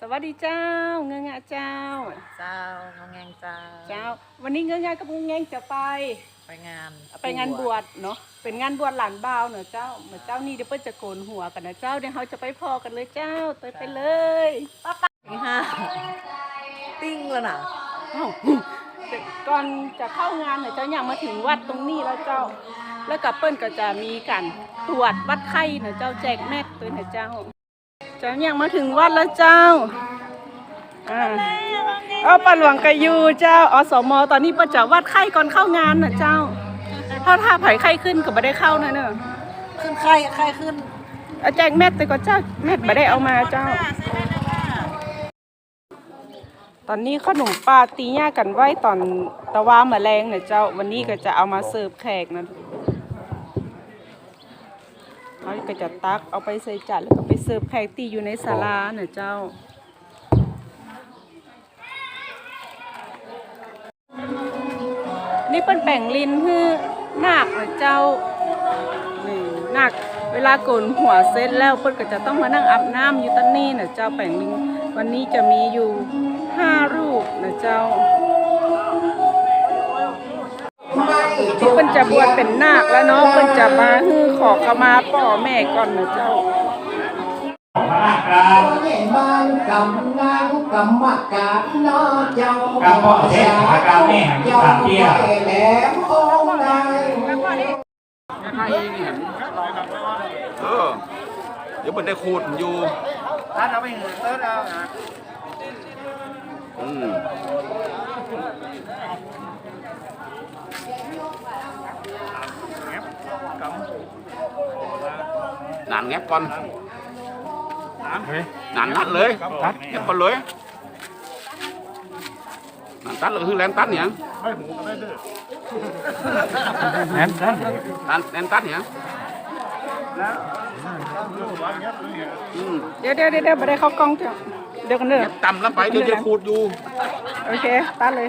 สวัสดีเจ้า เงงะเจ้า เจ้างงแงงเจ้าเจ้า วันนี้เงงะกับเงงจะไป ไปงานไปงานบวชเนาะ เป็นงานบวชหลานบ่าวเนาะเจ้าเหมือนเจ้านี่เดี๋ยวเปิ้ลจะโกนหัวกันนะเจ้าเดี๋ยวเขาจะไปพอกันเลยเจ้าเตยไปเลยตีห้าติ้งแล้วนะอ้าวแต่ก่อนจะเข้างานเนี่ยเจ้าอย่างมาถึงวัดตรงนี้แล้วเจ้า แล้วกับเปิ้ลก็จะมีการตรวจวัดไข้เนาะเจ้าแจกแมทตัวนะเจ้า เจ้าอย่างมาถึงวัดแล้วเจ้าอ่าเอาปลาหลวงกะยูเจ้าอสมตอนนี้ประจะวัดไข้ก่อนเข้างานนะเจ้า ถ้าถ้าไผ่ไข้ขึ้นก็ไม่ได้เข้านะเนอะขึ้นไข้ไข้ขึ้นเอาแจกแมทแต่ก็เจ้าแมทไม่ได้เอามาเจ้า ตอนนี้ขนมปลาตีย่ากันไว้ตอนตะวาแมลงเนี่ยเจ้า วันนี้ก็จะเอามาเสิร์ฟแขกนะ เขาก็จะตักเอาไปใส่จานแล้วก็ไปเสิร์ฟแขกที่อยู่ในศาลาเนี่ยเจ้า นี่เป็นแป่งลินคือนาคนะเจ้านี่นาคเวลาโกนหัวเสร็จแล้วเพิ่นก็จะต้องมานั่งอาบน้ำอยู่ตั้งนี่นะเจ้าแป่งลิงวันนี้จะมีอยู่ห้ารูปนะเจ้า เพิ่นจะบวชเป็นนาคแล้วเนาะเพิ่นจะมาฮือขอขมาพ่อแม่ก่อนนะเจ้าเห็นบ้านกำงานกำมากาบนอเจ้ากำพ่อเทศหากรรมแม่หันเจ้าสามเตี้ยไปแหลมองค์ใดเออเดี๋ยวมันได้ขูดอยู่ร้านเราไม่เห็นเติร์ดแล้วนะอืม นานแงบก่อนเฮ้ยนานนัดเลยแงบก่อนเลยนานตัดเลยคือแรงตัดเนี่ยแอนนั่นนานแรงตัดเนี่ยอืมเดี๋ยวเดี๋ยวเดี๋ยวเดี๋ยวไม่ได้เข้ากล้องเจ้าเดี๋ยวกันเด้อแงบต่ำแล้วไปเดี๋ยวจะขูดอยู่ โอเค ตัดเลย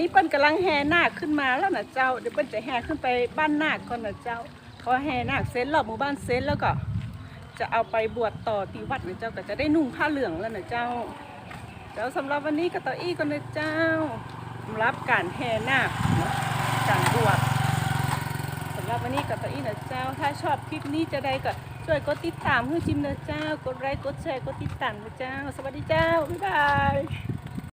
นี้เปิ้นกำลังแห่นาคขึ้นมาแล้วนะเจ้าเดี๋ยวเปิ้นจะแห่ขึ้นไปบ้านนาคก่อนนะเจ้าพอแห่นาคเสร็จรอบหมู่บ้านเสร็จแล้วก็ จะเอาไปบวชต่อที่วัดนะเจ้าก็จะได้นุ่งผ้าเหลืองแล้วนะเจ้าเจ้าสำหรับวันนี้ก็ต่ออี้ก่อนนะเจ้าสำหรับการแห่นาคเนอะการบวชสำหรับวันนี้ก็ต่ออี้นะเจ้า ถ้าชอบคลิปนี้จะได้ก็ช่วยกดติดตามให้จิมนอเจ้ากดไลค์กดแชร์กดติดตามนะเจ้า สวัสดีเจ้าบ๊ายบาย